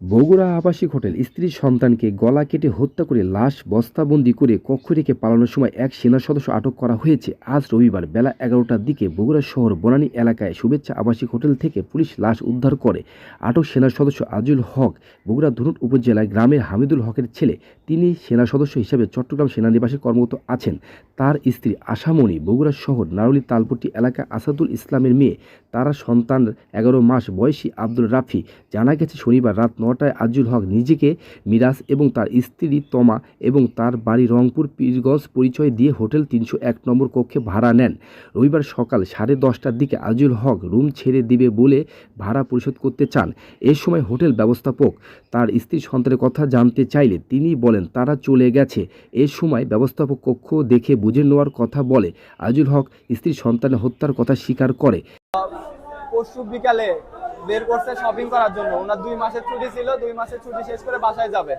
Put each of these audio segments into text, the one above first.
বগুড়া আবাসিক হোটেল স্ত্রীর সন্তানকে গলা কেটে হত্যা করে লাশ বস্তাবন্দি করে কক্ষ রেখে পালানোর সময় এক সেনা সদস্য আটক করা হয়েছে। আজ রবিবার বেলা এগারোটার দিকে বগুড়া শহর বনানী এলাকায় শুভেচ্ছা আবাসিক হোটেল থেকে পুলিশ লাশ উদ্ধার করে। আটক সেনা সদস্য আজুল হক, বগুড়া ধুনুট উপজেলায় গ্রামের হামিদুল হকের ছেলে। তিনি সেনা সদস্য হিসেবে চট্টগ্রাম সেনানিবাসে কর্মরত আছেন। তার স্ত্রী আশামণি, বগুড়া শহর নারুলি তালপট্টি এলাকায় আসাদুল ইসলামের মেয়ে। তারা সন্তান এগারো মাস বয়সী আব্দুল রাফি। জানা গেছে শনিবার রাত নটায় আজুল হক নিজেকে মিরাজ এবং তার স্ত্রী তমা এবং তার বাড়ি রংপুর পীরগঞ্জ পরিচয় দিয়ে হোটেল তিনশো এক নম্বর কক্ষে ভাড়া নেন। রবিবার সকাল সাড়ে দশটার দিকে আজুল হক রুম ছেড়ে দিবে বলে ভাড়া পরিশোধ করতে চান। এ সময় হোটেল ব্যবস্থাপক তার স্ত্রী সন্তানের কথা জানতে চাইলে তিনি বলেন, তারা চলে গেছে। এ সময় ব্যবস্থাপক কক্ষ দেখে বুঝে নেওয়ার কথা বলে। আজুল হক স্ত্রীর সন্তানের হত্যার কথা স্বীকার করে। পরশু বিকালে বের করছে শপিং করার জন্য। ওনার দুই মাসের ছুটি ছিল দুই মাসের ছুটি শেষ করে বাসায় যাবে।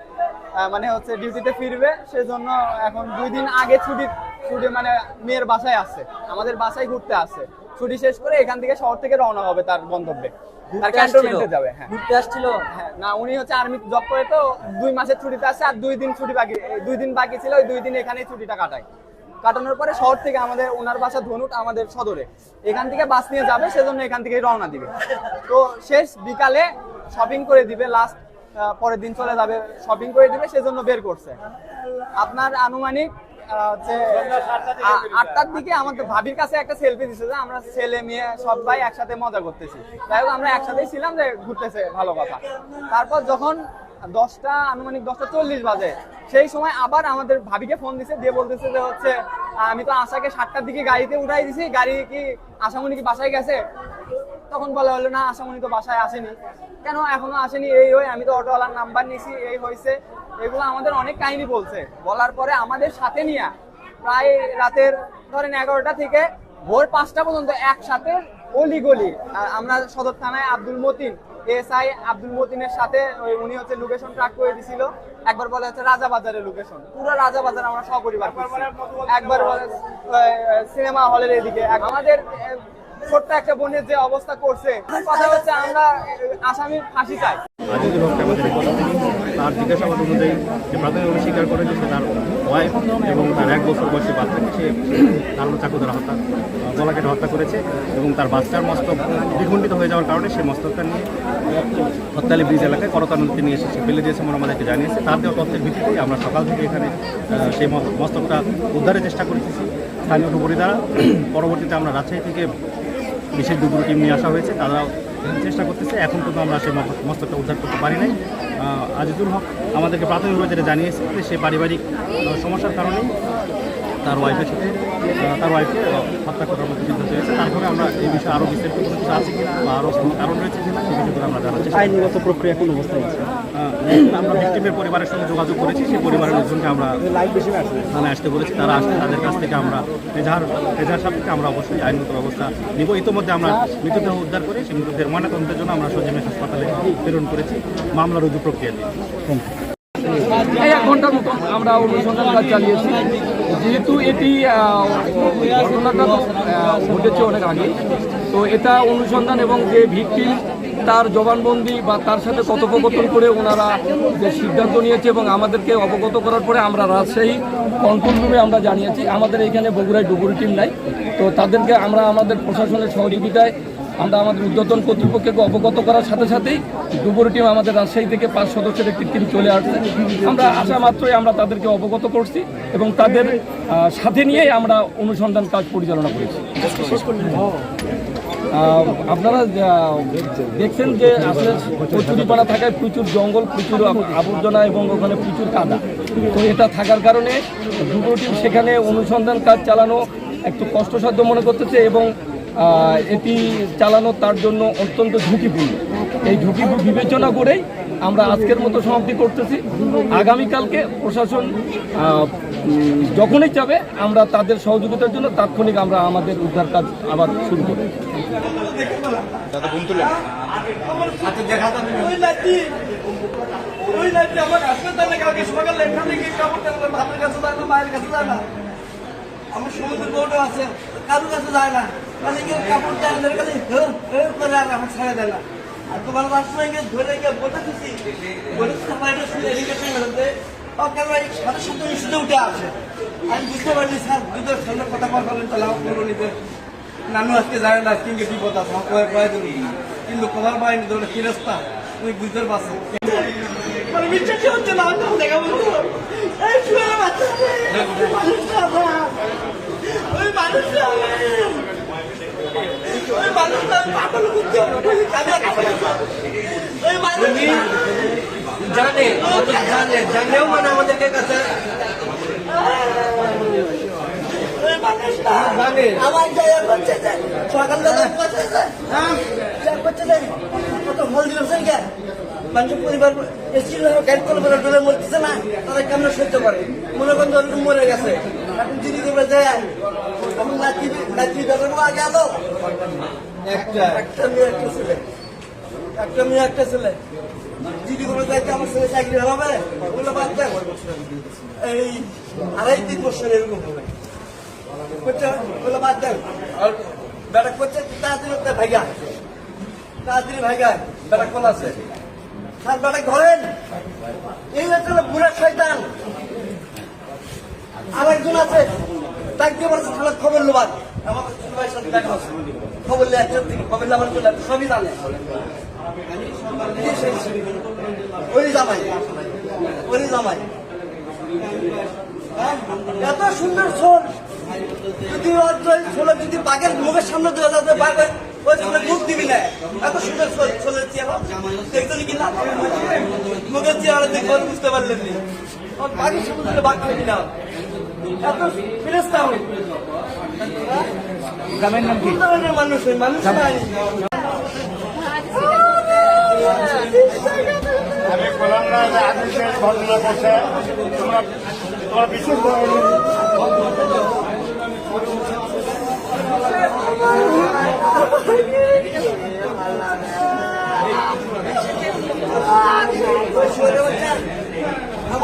মানে হচ্ছে ডিউটিতে ফিরবে সেজন্য এখন দুই দিন আগে ছুটি ছুটি মানে মেয়ের বাসায় আসছে। আমাদের বাসায় ঘুরতে আসছে। ছুটি শেষ করে এখান থেকে শহর থেকে রওনা হবে তার গন্তব্যে। তার ক্যান্টনমেন্টে যাবে হ্যাঁ। ঘুরতে আসছিল? হ্যাঁ না উনি হচ্ছে আর্মি জব করে তো দুই মাসের ছুটিতে আসছে আর দুই দিন ছুটি বাকি দুই দিন বাকি ছিল ওই দুই দিন এখানেই ছুটিটা কাটায়। কাটানোর পরে শহর থেকে আমাদের ওনার বাসা ধনুট আমাদের সদরে। এখান থেকে বাস নিয়ে যাবে, সেজন্য এখান থেকে রওনা দিবে। তো শেষ বিকালে শপিং করে দিবে লাস্ট পরের দিন চলে যাবে শপিং করে দিবে, সেজন্য বের করছে। আপনার আনুমানিক আটটার দিকে আমাদের ভাবির কাছে একটা সেলফি দিছে যে আমরা ছেলে, মেয়ে সবাই একসাথে মজা করতেছি। যাই আমরা একসাথেই ছিলাম যে ঘুরতেছে, ভালো কথা। তারপর যখন দশটা, আনুমানিক দশটা চল্লিশ বাজে। সেই সময় আবার আমাদের ভাবিকে ফোন দিছে, দিয়ে বলতেছে যে হচ্ছে, আমি তো আশাকে সাতটার দিকে গাড়িতে উঠাই দিছি, গাড়ি কি আশামণি কি বাসায় গেছে? তখন বলা হলো, না, আশামণি তো বাসায় আসেনি। কেন এখনও আসেনি? এই ওই আমি তো অটোওয়ালার নাম্বার নিছি, এই হয়েছে। এগুলো আমাদের অনেক কাহিনী বলছে। বলার পরে আমাদের সাথে নিয়ে প্রায় রাতের ধরেন এগারোটা থেকে ভোর পাঁচটা পর্যন্ত একসাথে অলি গলি। আমরা সদর থানায় আব্দুল মতিন এসআই আব্দুল মতিনের সাথে ওই উনি হচ্ছে লোকেশন ট্র্যাক করে দিছিল। একবার বলে হচ্ছে রাজা বাজারের লোকেশন পুরো রাজা বাজার আমরা সপরিবার। একবার বলে সিনেমা হলের এদিকে। আমাদের ছোট্ট একটা বোনের যে অবস্থা করছে কথা হচ্ছে আমরা আসামি আসামির ফাঁসি চাই। তার জিজ্ঞাসাবাদ অনুযায়ী যে প্রাথমিকভাবে স্বীকার করে যে সে তার ওয়াইফ এবং তার এক বছর বয়সী বাচ্চাকে সে তার চাকু দ্বারা হত্যা গলা কেটে হত্যা করেছে এবং তার বাচ্চার মস্তক দ্বিখণ্ডিত হয়ে যাওয়ার কারণে সে মস্তকটা নিয়ে হত্যালি ব্রিজ এলাকায় করতা নদীতে নিয়ে এসে ফেলে দিয়েছে মনে আমাদেরকে জানিয়েছে। তার দেওয়া তথ্যের ভিত্তিতে আমরা সকাল থেকে এখানে সেই মস্তকটা উদ্ধারের চেষ্টা করেছি। স্থানীয় ডুবুরি দ্বারা। পরবর্তীতে আমরা রাজশাহী থেকে বিশেষ ডুবুরি টিম নিয়ে আসা হয়েছে। তারা চেষ্টা করতেছে। এখন পর্যন্ত আমরা সেই মস্তকটা উদ্ধার করতে পারি নাই। আজিজুল হক আমাদেরকে প্রাথমিকভাবে যেটা জানিয়েছে সে পারিবারিক সমস্যার কারণেই তার ওয়াইফের সাথে তার ওয়াইফকে হত্যা করার মতো সিদ্ধান্ত হয়েছে তারপরে আমরা এই বিষয়ে আরও বিস্তারিত কিছু আছে কিনা বা আরও কোনো কারণ রয়েছে কিনা সেই বিষয়ে আমরা জানার চেষ্টা আইনগত প্রক্রিয়া কোন অবস্থায় আছে? আমরা ভিক্টিমের পরিবারের সঙ্গে যোগাযোগ করেছি, সেই পরিবারের লোকজনকে আমরা থানায় আসতে বলেছি, তারা আসলে তাদের কাছ থেকে আমরা এজাহার এজাহার সাপেক্ষে আমরা অবশ্যই আইনগত ব্যবস্থা নিব। ইতিমধ্যে আমরা মৃতদেহ উদ্ধার করে সেই মৃতদেহের ময়নাতন্ত্রের জন্য আমরা সজীবের হাসপাতালে প্রেরণ করেছি, মামলা রুজু প্রক্রিয়া নিয়ে এক ঘণ্টার মতো আমরা অনুসন্ধান চালিয়েছি। যেহেতু এটি ঘটনাটা তো, ঘটেছে অনেক আগে তো এটা অনুসন্ধান এবং যে ভিকটিম তার জবানবন্দি বা তার সাথে কথোপকথন করে ওনারা যে সিদ্ধান্ত নিয়েছে এবং আমাদেরকে অবগত করার পরে আমরা রাজশাহী কন্ট্রোল রুমে আমরা জানিয়েছি আমাদের এখানে বগুড়ায় ডুবুরি টিম নাই তো তাদেরকে আমরা আমাদের প্রশাসনের সহযোগিতায় আমরা আমাদের উদ্বোধন কর্তৃপক্ষকে অবগত করার সাথে সাথেই ডুবুরি টিম আমাদের রাজশাহী থেকে পাঁচ সদস্যের একটি টিম চলে আসছে। আমরা আসা মাত্রই আমরা তাদেরকে অবগত করছি এবং তাদের সাথে নিয়েই আমরা অনুসন্ধান কাজ পরিচালনা করেছি। আপনারা দেখছেন যে আসলে কচুরিপানা থাকায় প্রচুর জঙ্গল, প্রচুর আবর্জনা এবং ওখানে প্রচুর কাদা। তো এটা থাকার কারণে দুটো টিম সেখানে অনুসন্ধান কাজ চালানো একটু কষ্টসাধ্য মনে করতেছে এবং এটি চালানো তার জন্য অত্যন্ত ঝুঁকিপূর্ণ। এই ঝুঁকি বিবেচনা করেই আমরা আজকের মতো সমাপ্তি করতেছি। আগামীকালকে প্রশাসন যখনই চাবে আমরা তাদের সহযোগিতার জন্য তাৎক্ষণিক আমরা আমাদের উদ্ধার কাজ আবার শুরু করি আমার না আমার সমুদ্রের বউটা আছে কারোর কাছে যায় না। মানে কাছে করে আর আমার ছেড়ে দেয় না। আর তোমার গিয়ে ধরে গিয়ে বলে দিছি। বলে তোমার এটা শুনে এডুকেশন মেলাতে অকেবারে সাথে সাথে ইস্যুতে উঠে আসে আমি বুঝতে পারছি স্যার দুধের সামনে কথা কথা বলেন তাহলে আমার পুরো নিতে নানু আজকে জানে না আজকে বিপদ আছে আমার কিন্তু খবর পাইনি তো কি রাস্তা? তুমি বুঝতে পারছ। মানে বিশ্বাসই হচ্ছে না আমি দেখা বলছো এই শুয়ে বাচ্চা। ওই মানুষটা ওই মানুষটা আমি পাগল করতে হবে। আমি আর খাব না। ওই মানুষটা জানে জানে জানেও মানে আমাদেরকে কাছে। জানে। আমার জায়গা করছে সকালবেলা করছে হ্যাঁ। কত ফল দিয়েছেন কে মানুষের পরিবার এসেছিল গাইড করে বলে ডোলে মরতেছে না? তারা কেমন সহ্য করে? মনে করেন মরে গেছে। এখন যদি করে যায় এখন রাত্রি রাত্রি ব্যাপার আগে আলো। একটা। একটা মেয়ে একটা ছেলে। একটা মেয়ে একটা ছেলে। যাইতে আমার ছেলে চাকরি হবে ওগুলো বাদ দেন এই আড়াই তিন বছর এরকম হবে। করছে ওগুলো বাদ আর বেটা করছে তাড়াতাড়ি ওটা ভাইগা। তাড়াতাড়ি ভাইগা বেটা কোন আছে। বেটা ধরেন এই হচ্ছে বুড়া শয়তান। আরেকজন আছে। তাকে দিয়ে বলছে থানার খবর লোবার খবর একজন খবর সবই জানে। হ্যাঁ? এত সুন্দর ছোল যদি ছোলে যদি বাঘের মুখের সামনে দিয়ে যাতে বাঘ ওই- ছোলে মুখ দিবি না। এত সুন্দর ছোল ছোলের চেহারা। দেখতে কি না? মুখের চেহারা দেখে বুঝতে পারলেন বাঘের সামনে বাঘ খাবি না গ্রামের নাম কি? ধরনের মানুষ মানুষ নাই। আমি বললাম না যে আপনি যে ঘটনা করছে তোমরা তোমরা বিশেষ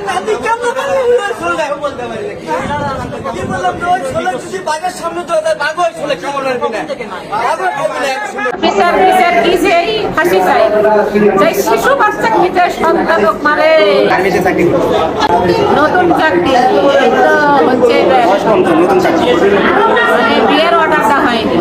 নাতি কেমন পারল বলতে পারি কি বললাম ওই ছোলে যদি বাঘের সামনে তো বাঘ ওই ছোলে কেমন রাখবি না বাঘ হবে না বিচার বিচার কি সেই ফাঁসি চাই। যে শিশু বাচ্চা নিজের সন্তানক মারে। নতুন চাকরি হচ্ছে মানে বিয়ের অর্ডারটা হয়নি